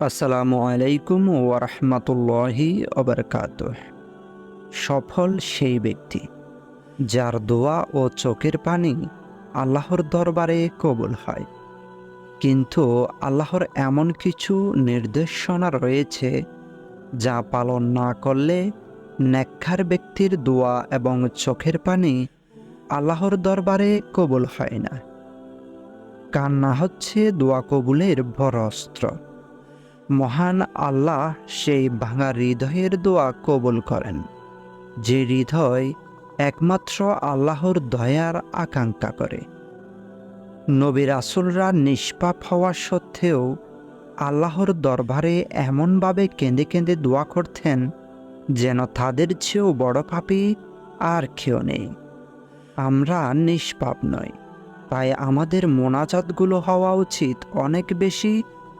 আসসালামু আলাইকুম ওরহমতুল্লাহি অবরকাত সফল সেই ব্যক্তি যার দোয়া ও চোখের পানি আল্লাহর দরবারে কবুল হয়। কিন্তু আল্লাহর এমন কিছু নির্দেশনা রয়েছে যা পালন না করলে নেক্ষার ব্যক্তির দোয়া এবং চোখের পানি আল্লাহর দরবারে কবুল হয় না। কান্না হচ্ছে দোয়া কবুলের বড় অস্ত্র মহান আল্লাহ সেই ভাঙা হৃদয়ের দোয়া কবুল করেন, যে হৃদয় একমাত্র আল্লাহর দয়ার আকাঙ্ক্ষা করে। নবী রাসুলরা নিষ্পাপ হওয়া সত্ত্বেও আল্লাহর দরবারে এমনভাবে কেঁদে কেঁদে দোয়া করতেন যেন তাদের চেয়েও বড় পাপি আর কেউ নেই। আমরা নিষ্পাপ নই, তাই আমাদের মোনাজাতগুলো হওয়া উচিত অনেক বেশি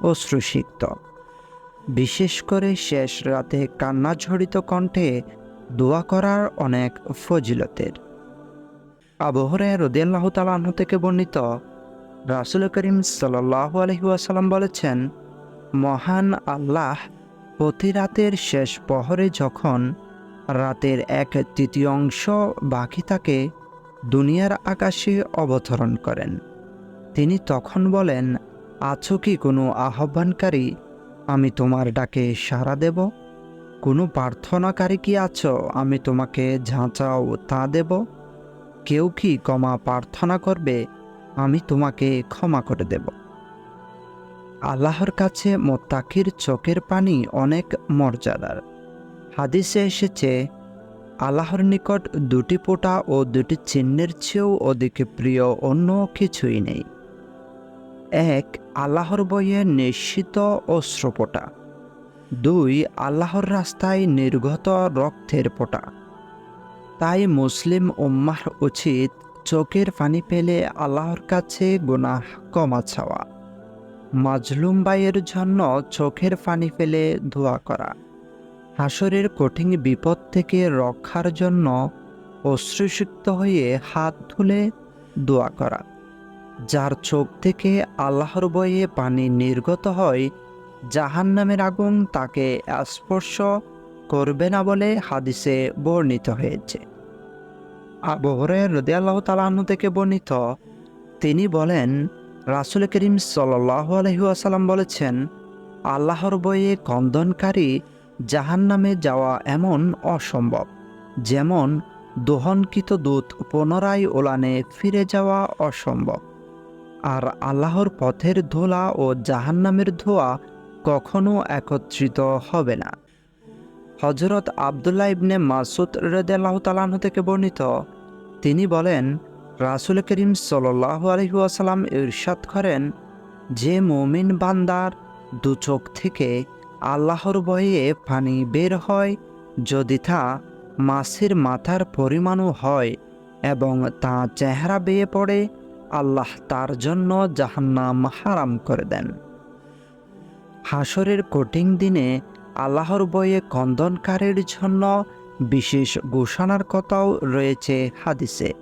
অশ্রুসিক্ত বিশেষ করে শেষ রাতে কান্নাঝড়িত কণ্ঠে দোয়া করার অনেক ফজিলতের। আবহরে রদিয়াল্লাহ তালাহ থেকে বর্ণিত, রাসুল করিম সাল্লাহ আলহিউসালাম বলেছেন, মহান আল্লাহ প্রতি রাতের শেষ পহরে যখন রাতের এক তৃতীয়াংশ বাকি থাকে, দুনিয়ার আকাশে অবতরণ করেন। তিনি তখন বলেন, আছো কি কোনো আহ্বানকারী আমি তোমার ডাকে সাড়া দেব। কোনো প্রার্থনাকারী কি আছো? আমি তোমাকে ঝাঁচাও তা দেব। কেউ কি ক্ষমা প্রার্থনা করবে, আমি তোমাকে ক্ষমা করে দেব। আল্লাহর কাছে মোত্তাকির চোখের পানি অনেক মর্যাদার। হাদিসে এসেছে, আল্লাহর নিকট দুটি পোটা ও দুটি চিহ্নের চেয়েও অধিক প্রিয় অন্য কিছুই নেই। এক আল্লাহর বইয়ে নিশ্চিত অশ্রুপোটা দুই, আল্লাহর রাস্তায় নির্গত রক্তের পোটা। তাই মুসলিম উম্মাহ উচিত চোখের পানি পেলে আল্লাহর কাছে গুনাহ কমা চাওয়া। মাজলুম বাইয়ের জন্য চোখের পানি ফেলে ধোয়া করা। হাসরের কঠিন বিপদ থেকে রক্ষার জন্য অশ্রুসিক্ত হয়ে হাত ধুলে দোয়া করা। যার চোখ থেকে আল্লাহর বয়ে পানি নির্গত হয় জাহান নামের আগুন তাকে স্পর্শ করবে না বলে হাদিসে বর্ণিত হয়েছে। আবহরে রদে আল্লাহ তালাহ্ন থেকে বর্ণিত, তিনি বলেন, রাসুল করিম সাল্লাহ আলহিউসালাম বলেছেন, আল্লাহর বয়ে কন্দনকারী জাহান নামে যাওয়া এমন অসম্ভব, যেমন দোহনকৃত দূত পুনরায় ওলানে ফিরে যাওয়া অসম্ভব। আর আল্লাহর পথের ধোলা ও জাহান্নামের ধোয়া কখনো একত্রিত হবে না। হজরত আবদুল্লাহ ইবনে মাসুদ রেদাল্লাহ তালাহ থেকে বর্ণিত, তিনি বলেন, রাসুল করিম সাল্লাহ আলহিউসালাম ইরশাদ করেন, যে মমিন বান্দার দু চোখ থেকে আল্লাহর বয়ে পানি বের হয়, যদি তা মাছের মাথার পরিমাণও হয় এবং তা চেহারা বেয়ে পড়ে আল্লাহ তার জন্য জাহান্নাম হারাম করে দেন। হাসরের কঠিন দিনে আল্লাহর বয়ে কন্দনকারের জন্য বিশেষ ঘোষণার কথাও রয়েছে হাদিসে।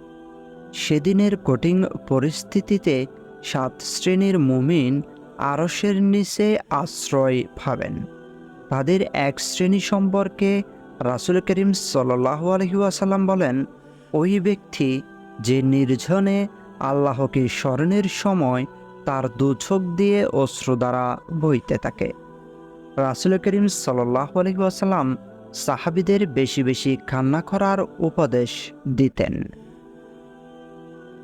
সেদিনের কঠিন পরিস্থিতিতে সাত শ্রেণির মুমিন আরসের নিচে আশ্রয় পাবেন। তাদের এক শ্রেণি সম্পর্কে রাসুল করিম সাল্লাহ আলহিউসাল্লাম বলেন, ওই ব্যক্তি যে নির্জনে আল্লাহকে স্মরণের সময় তার দু চোখ দিয়ে অশ্রু দ্বারা বইতে থাকে। রাসুল করিম সাল্লাহ আলহিহাসাল্লাম সাহাবিদের বেশি বেশি কান্না করার উপদেশ দিতেন।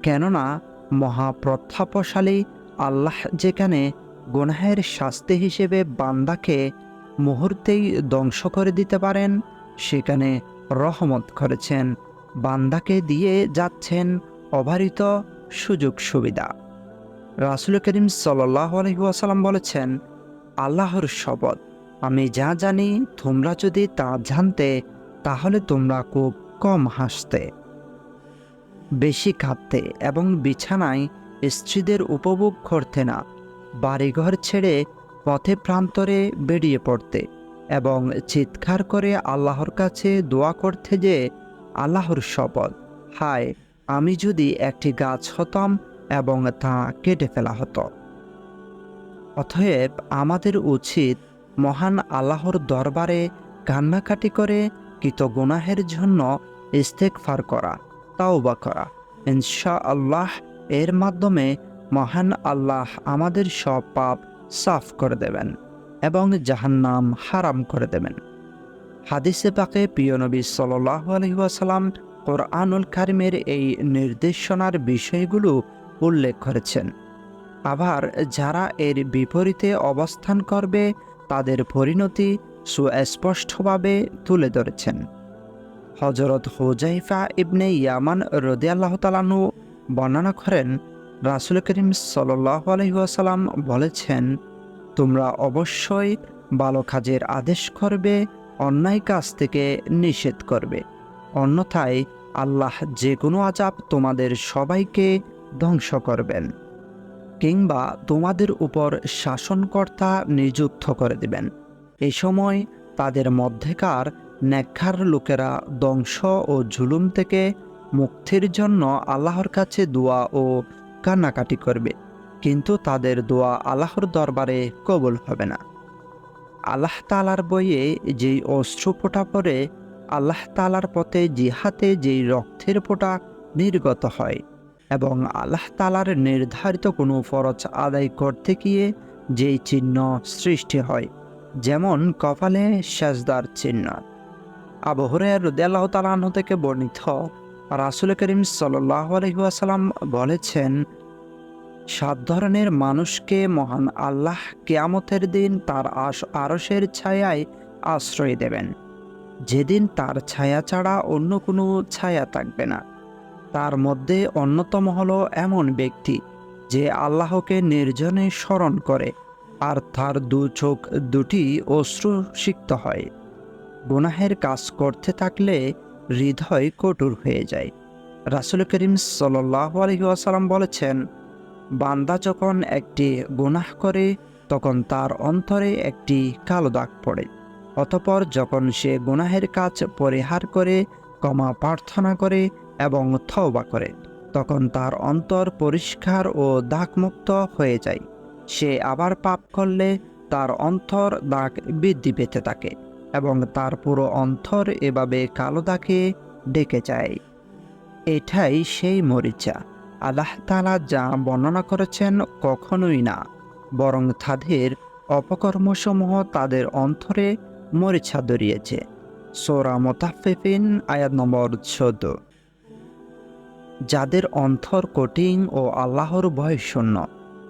কেননা মহাপ্রতাপশালী আল্লাহ যেখানে গুনাহের শাস্তি হিসেবে বান্দাকে মুহূর্তেই ধ্বংস করে দিতে পারেন, সেখানে রহমত করেছেন, বান্দাকে দিয়ে যাচ্ছেন অবারিত সুযোগ সুবিধা। রাসুল করিম সাল্লাহ আলহিহাসাল্লাম বলেছেন, আল্লাহর শপথ, আমি যা জানি তোমরা যদি তা জানতে, তাহলে তোমরা খুব কম হাসতে। বেশি কাঁদতে এবং বিছানায় স্ত্রীদের উপভোগ করতে না, বাড়িঘর ছেড়ে পথে প্রান্তরে বেরিয়ে পড়তে এবং চিৎকার করে আল্লাহর কাছে দোয়া করতে যে আল্লাহর শপথ, হায় আমি যদি একটি গাছ হতাম এবং তা কেটে ফেলা হতো। অতএব আমাদের উচিত মহান আল্লাহর দরবারে কান্নাকাটি করে কৃত গুনাহের জন্য ইস্তেকফার করা, তাওবা করা। ইনশা আল্লাহ এর মাধ্যমে মহান আল্লাহ আমাদের সব পাপ সাফ করে দেবেন এবং জাহান্নাম হারাম করে দেবেন। হাদিসে পাকে প্রিয় নবী সাল্লাহ আলহিহাসাল্লাম কোরআনুল কারিমের এই নির্দেশনার বিষয়গুলো উল্লেখ করেছেন। আবার যারা এর বিপরীতে অবস্থান করবে, তাদের পরিণতি সুস্পষ্টভাবে তুলে ধরেছেন। হজরত হুজাইফা ইবনে ইয়ামান রদি আল্লাহ তালানু বর্ণনা করেন, রাসুল করিম সাল্লাহ আলহিহাসাল্লাম বলেছেন, তোমরা অবশ্যই ভালো কাজের আদেশ করবে, অন্যায় কাজ থেকে নিষেধ করবে। অন্যথায় আল্লাহ যে কোনো আজাব তোমাদের সবাইকে ধ্বংস করবেন কিংবা তোমাদের উপর শাসনকর্তা নিযুক্ত করে দিবেন। এ সময় তাদের মধ্যেকার নেককার লোকেরা ধ্বংস ও ঝুলুম থেকে মুক্তির জন্য আল্লাহর কাছে দোয়া ও কান্নাকাটি করবে, কিন্তু তাদের দোয়া আল্লাহর দরবারে কবুল হবে না। আল্লাহ তালার বইয়ে যেই অশ্রু ফোটা পরে আল্লাহ তালার পথে জিহাতে যেই রক্তের ফোঁটা নির্গত হয় এবং আল্লাহ তালার নির্ধারিত কোনো ফরজ আদায় করতে গিয়ে যেই চিহ্ন সৃষ্টি হয়, যেমন কপালে সাজদার চিহ্ন। আবহরের রুদাল্লাহ তালাহ থেকে বর্ণিত রাসুল করিম সাল্লাহ আলহিহাসাল্লাম বলেছেন, সাত ধরনের মানুষকে মহান আল্লাহ কেয়ামতের দিন তার আশ আরসের ছায়ায় আশ্রয় দেবেন। যেদিন তার ছায়া ছাড়া অন্য কোনো ছায়া থাকবে না, তার মধ্যে অন্যতম হলো এমন ব্যক্তি যে আল্লাহকে নির্জনে স্মরণ করে আর তার দু চোখ দুটি অশ্রু সিক্ত হয়। গুনাহের কাজ করতে থাকলে হৃদয় কটুর হয়ে যায়। রাসুল করিম সাল্লাহ আলহিহাসাল্লাম বলেছেন, বান্দা যখন একটি গুনাহ করে, তখন তার অন্তরে একটি কালো দাগ পড়ে। অতপর যখন সে গুনাহের কাজ পরিহার করে, ক্ষমা প্রার্থনা করে এবং থওবা করে, তখন তার অন্তর পরিষ্কার ও দাগমুক্ত হয়ে যায়। সে আবার পাপ করলে তার অন্তর দাগ বৃদ্ধি পেতে থাকে এবং তার পুরো অন্তর এভাবে কালো দাগে ডেকে যায়। এটাই সেই মরিচা। আল্লাহ তালা যা বর্ণনা করেছেন কখনোই না, বরং তাদের অপকর্মসমূহ তাদের অন্তরে মরিচা দরিয়েছে সোরা মোতাফিফিন আয়াত নম্বর চোদ্দ। যাদের অন্তর কঠিন ও আল্লাহর ভয় শূন্য,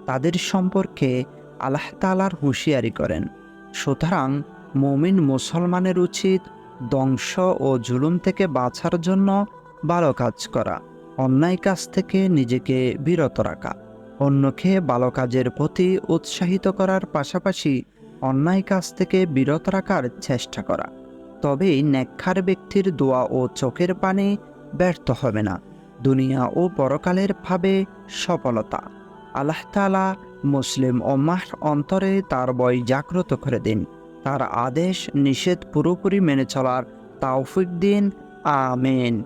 তাদের সম্পর্কে আল্লাহ তালার হুঁশিয়ারি করেন। সুতরাং মমিন মুসলমানের উচিত ধ্বংস ও জুলুম থেকে বাঁচার জন্য ভালো কাজ করা, অন্যায় কাজ থেকে নিজেকে বিরত রাখা, অন্যকে ভালো কাজের প্রতি উৎসাহিত করার পাশাপাশি অন্যায় কাজ থেকে বিরত রাখার চেষ্টা করা। তবেই নেকখার ব্যক্তির দোয়া ও চোখের পানে ব্যর্থ হবে না। দুনিয়া ও পরকালের ভাবে সফলতা। আল্লাহ তালা মুসলিম ওম্মাহ অন্তরে তার বই জাগ্রত করে দিন। তার আদেশ নিষেধ পুরোপুরি মেনে চলার তাওফিক দিন। আমেন।